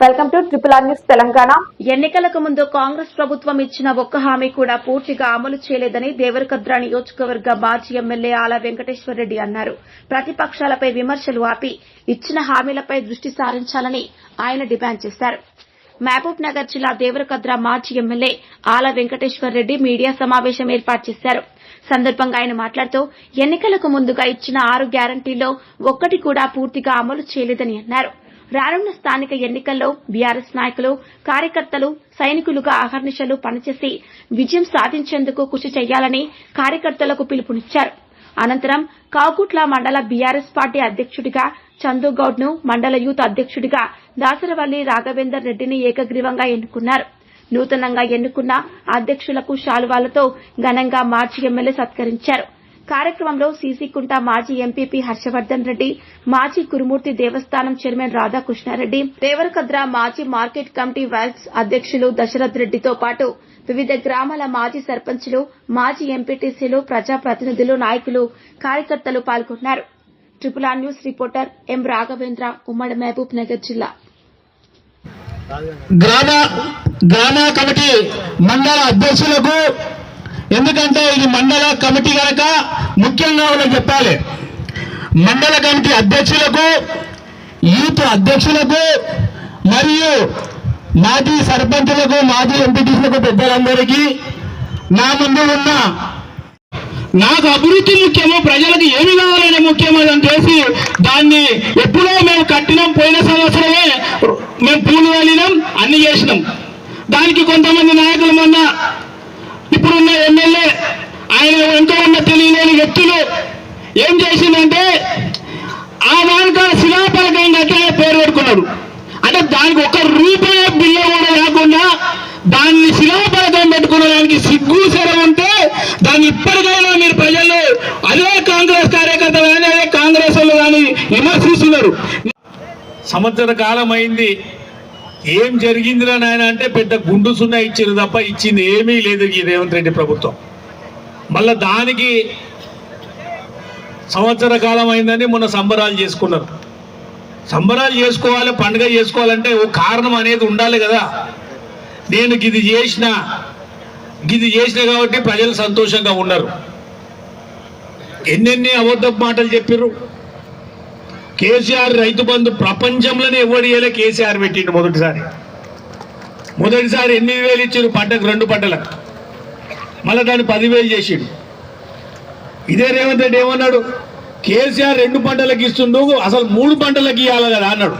Welcome to triple R news Telangana. ఎన్నికలకు ముందు కాంగ్రెస్ ప్రభుత్వం ఇచ్చిన ఒక్క హామీ కూడా పూర్తిగా అమలు చేయలేదని దేవరకద్ర నియోజకవర్గ మాజీ ఎమ్మెల్యే ఆల వెంకటేశ్వరరెడ్డి అన్నారు. ప్రతిపక్షాలపై విమర్శలు ఆపి ఇచ్చిన హామీలపై దృష్టి సారించాలని ఆయన డిమాండ్ చేశారు. మహబూబ్ నగర్ జిల్లా దేవరకద్ర మాజీ ఎమ్మెల్యే ఆల వెంకటేశ్వరరెడ్డి మీడియా సమావేశం ఏర్పాటు చేశారు. సందర్భంగా ఆయన మాట్లాడుతూ ఎన్నికలకు ముందుగా ఇచ్చిన ఆరు గ్యారంటీల్లో ఒక్కటి కూడా పూర్తిగా అమలు చేయలేదని అన్నారు. రానున్న స్థానిక ఎన్నికల్లో బీఆర్ఎస్ నాయకులు కార్యకర్తలు సైనికులుగా అహర్నిశలు పనిచేసి విజయం సాధించేందుకు కృషి చేయాలని కార్యకర్తలకు పిలుపునిచ్చారు. అనంతరం కాకుట్ల మండల బీఆర్ఎస్ పార్టీ అధ్యక్షుడిగా చందుగౌడ్ను మండల యూత్ అధ్యక్షుడిగా దాసరవల్లి రాఘవేందర్ రెడ్డిని ఏకగ్రీవంగా ఎన్నుకున్నారు. నూతనంగా ఎన్నుకున్న అధ్యక్షులకు శాలువాలతో ఘనంగా మార్చి ఎమ్మెల్యే సత్కరించారు. కార్యక్రమంలో సీసీకుంట మాజీ ఎంపీపీ హర్షవర్ధన్ రెడ్డి మాజీ కురుమూర్తి దేవస్థానం చైర్మన్ రాధాకృష్ణారెడ్డి దేవరకద్ర మాజీ మార్కెట్ కమిటీ వైస్ అధ్యక్షులు దశరథ్ రెడ్డితో పాటు వివిధ గ్రామాల మాజీ సర్పంచులు మాజీ ఎంపీటీసీలు ప్రజాప్రతినిధులు నాయకులు కార్యకర్తలు పాల్గొన్నారు. Triple R news reporter M Raghavendra ఉమ్మడి మహబూబ్ నగర్ జిల్లా. గ్రామ గ్రామ కమిటీ మండల అధ్యక్షులకు ఎందుకంటే ఇది మండల కమిటీ కనుక ముఖ్యంగా వాళ్ళకి చెప్పాలి. మండల కమిటీ అధ్యక్షులకు యూత్ అధ్యక్షులకు మరియు మాజీ సర్పంచులకు మాజీ ఎంపీటీసులకు పెద్దలందరికీ నా ముందు ఉన్న నాకు అభివృద్ధి ముఖ్యమో ప్రజలకు ఏమి కావాలని ముఖ్యమో అని చేసి దాన్ని ఎప్పుడో మేము కట్టినాం. పోయిన సంవత్సరమే మేము పూలు వెళ్ళినాం అన్ని చేసినాం. దానికి కొంతమంది నాయకులు మొన్న ఇప్పుడున్న ఎమ్మెల్యే ఆయన ఎంతో ఉన్న తెలియలేని వ్యక్తులు ఏం చేసిందంటే ఆ దానిక శిలాపలకం కట్టిన పేరు పెట్టుకున్నాడు. అంటే దానికి ఒక రూపాయి బిల్లు కూడా లేకుండా దాన్ని శిలాపలకం పెట్టుకున్న దానికి సిగ్గు సెర ఉంటే దాన్ని ఇప్పటికైనా మీరు ప్రజలు అదే కాంగ్రెస్ కార్యకర్తలు కానీ అదే కాంగ్రెస్ వాళ్ళు కానీ విమర్శిస్తున్నారు. సంవత్సర కాలం అయింది. ఏం జరిగిందిరా నాయన అంటే పెద్ద గుండు సున్నా ఇచ్చారు తప్ప ఇచ్చింది ఏమీ లేదు ఈ రేవంత్ రెడ్డి ప్రభుత్వం. మళ్ళా దానికి సంవత్సర కాలం అయిందని మొన్న సంబరాలు చేసుకున్నారు సంబరాలు చేసుకోవాలి పండుగ చేసుకోవాలంటే ఓ కారణం అనేది ఉండాలి కదా. నేను గిది చేసిన గిది చేసిన కాబట్టి ప్రజలు సంతోషంగా ఉన్నారు. ఎన్నెన్ని అబద్ధపు మాటలు చెప్పారు కేసీఆర్ రైతు బంధు ప్రపంచంలోనే ఎవడు కేసీఆర్ పెట్టిండు మొదటిసారి. మొదటిసారి ఎనిమిది వేలు ఇచ్చారు పంటకు రెండు పంటలకు. మళ్ళీ దాన్ని పదివేలు చేసిండు. ఇదే రేవంత్ రెడ్డి ఏమన్నాడు? కేసీఆర్ రెండు పంటలకు ఇస్తుండు అసలు మూడు పంటలకు ఇవ్వాలి కదా అన్నాడు.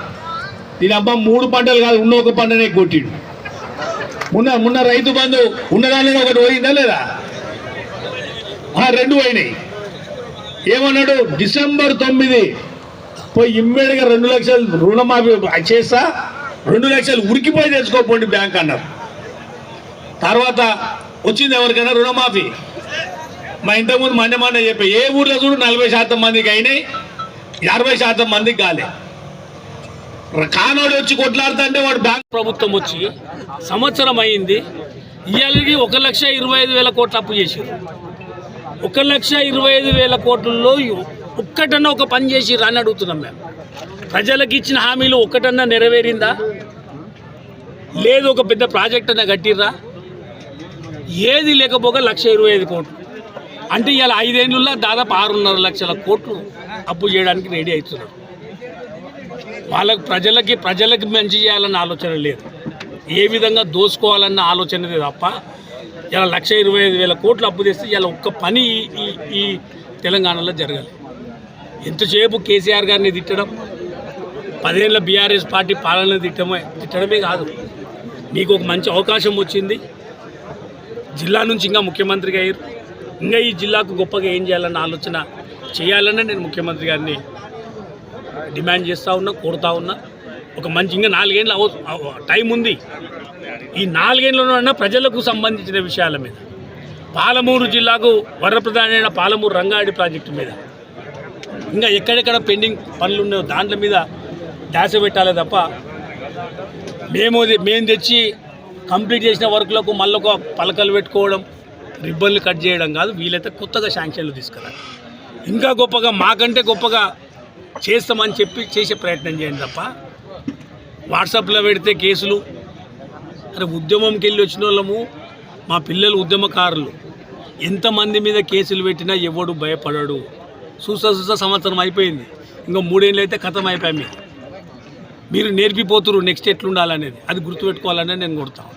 దీని అబ్బా మూడు పంటలు కాదు ఉన్న ఒక పంటనే కొట్టిండు. మొన్న మొన్న రైతు బంధు ఉన్నదానిలో ఒకటి పోయిందా లేదా? రెండు పోయినాయి. ఏమన్నాడు? డిసెంబర్ తొమ్మిది పోయి ఇమ్మీడియట్గా రెండు లక్షలు రుణమాఫీ చేస్తా రెండు లక్షలు ఉరికిపోయి తెచ్చుకోపోండి బ్యాంక్ అన్నారు. తర్వాత వచ్చింది ఎవరికైనా రుణమాఫీ. మా ఇంతకుముందు ముందు మండే చెప్పి ఏ ఊర్లో చూడు నలభై శాతం మందికి అయినాయి అరవై శాతం మందికి కాలే. కానోడు వచ్చి కొట్లాడుతుంటే వాడు బ్యాంక్ ప్రభుత్వం వచ్చి సంవత్సరం అయింది ఇవాళకి ఒక లక్ష ఇరవై ఐదు వేల కోట్లు అప్పు చేసారు ఒక లక్ష ఇరవై ఐదు వేల కోట్లలో ఒక్కటన్నా ఒక పని చేసిర్రు అని అడుగుతున్నాం మేము. ప్రజలకు ఇచ్చిన హామీలు ఒక్కటన్నా నెరవేరిందా? లేదు ఒక పెద్ద ప్రాజెక్ట్ అన్నా కట్టిర్రా? ఏది లేకపోగా లక్ష ఇరవై ఐదు కోట్లు. అంటే ఇవాళ ఐదేళ్ళలో దాదాపు ఆరున్నర లక్షల కోట్లు అప్పు చేయడానికి రెడీ అవుతున్నారు. వాళ్ళకి ప్రజలకి ప్రజలకి మంచి చేయాలన్న ఆలోచన లేదు. ఏ విధంగా దోసుకోవాలన్న ఆలోచనది తప్ప ఇలా లక్ష ఇరవై ఐదు వేల కోట్లు అప్పు తెస్తే ఇలా ఒక్క పని ఈ- ఈ ఈ తెలంగాణలో జరగాలి. ఎంతసేపు కేసీఆర్ గారిని తిట్టడం పదేళ్ళ బీఆర్ఎస్ పార్టీ పాలన తిట్టమే తిట్టడమే కాదు. మీకు ఒక మంచి అవకాశం వచ్చింది. జిల్లా నుంచి ఇంకా ముఖ్యమంత్రిగా అయ్యారు. ఇంకా ఈ జిల్లాకు గొప్పగా ఏం చేయాలన్న ఆలోచన చేయాలనే నేను ముఖ్యమంత్రి గారిని డిమాండ్ చేస్తూ ఉన్నా కోరుతా ఉన్నా. ఒక మంచి ఇంకా నాలుగేళ్ళు అవ టైం ఉంది. ఈ నాలుగేళ్ళలోనైనా ప్రజలకు సంబంధించిన విషయాల మీద పాలమూరు జిల్లాకు వరప్రధానమైన పాలమూరు రంగారెడ్డి ప్రాజెక్టు మీద ఇంకా ఎక్కడెక్కడ పెండింగ్ పనులు ఉన్నాయో దాంట్ల మీద ధ్యాస పెట్టాలి తప్ప మేము మేము తెచ్చి కంప్లీట్ చేసిన వర్క్లకు మళ్ళొక ఒక పలకలు పెట్టుకోవడం రిబ్బన్లు కట్ చేయడం కాదు వీలైతే కొత్తగా శాంక్షన్లు తీసుకురాలి ఇంకా గొప్పగా మాకంటే గొప్పగా చేస్తామని చెప్పి చేసే ప్రయత్నం చేయండి తప్ప వాట్సాప్లో పెడితే కేసులు అరే ఉద్యమంకి వెళ్ళి వచ్చిన వాళ్ళము మా పిల్లలు ఉద్యమకారులు ఎంతమంది మీద కేసులు పెట్టినా ఎవడు భయపడడు. చూసా చూసా సంవత్సరం అయిపోయింది. ఇంకా మూడేళ్ళు అయితే కథం అయిపోయాం మీరు మీరు నేర్పిపోతురు నెక్స్ట్ ఎట్లుండాలనేది. అది గుర్తుపెట్టుకోవాలనే నేను కొడతాను